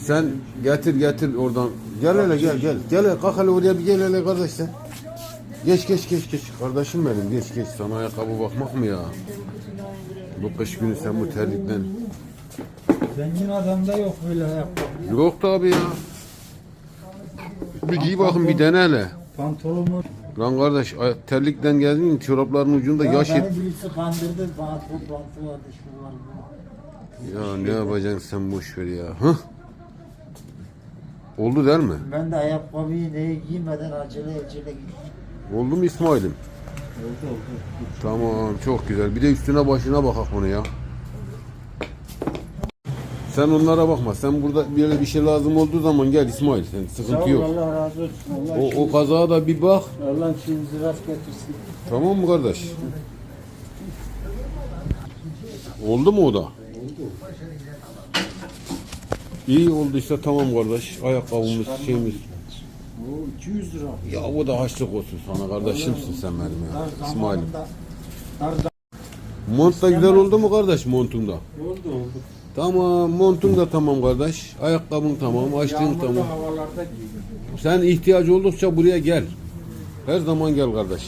Sen getir getir oradan. Gel hele gel gel. Gel hele kalk hele oraya bir gel hele kardeş sen. Geç geç geç geç. Kardeşim benim geç geç. Sana ayakkabı bakmak mı ya? Bu kış günü sen bu terlikten. Zengin adamda yok böyle ayakkabı. Yok tabi ya. Bir giy bakın bir dene hele. Pantolonumu. Lan kardeş terlikten geldin çorapların ucunda Ya yaş et. beni birisi kandırdı. Bana toplantı vardı Ya ne yapacaksın sen boş ver ya. Hah. Oldu der mi? Ben de ayakkabıyı neye giymeden acele acele gittim. Oldu mu İsmail'im? Oldu oldu. Tamam çok güzel. Bir de üstüne başına bakak bunu ya. Sen onlara bakma. Sen burada böyle bir şey lazım olduğu zaman gel İsmail. Sen Sağ sıkıntı ol yok. Allah razı olsun. Allah, O, o kazağa da bir bak. Allah işinizi rast getirsin. Tamam mı kardeş? Oldu mu o da? İyi oldu işte tamam kardeş. Ayakkabımız şeyimiz. O 200 lira. Ya o da haçlık olsun sana kardeşimsin sen benim ya. İsmail'im. Mont da güzel oldu mu kardeş montunda? oldu oldu. Tamam montun da tamam kardeş. Ayakkabın tamam, açtığın tamam. Sen ihtiyaç oldukça buraya gel. Her zaman gel kardeş.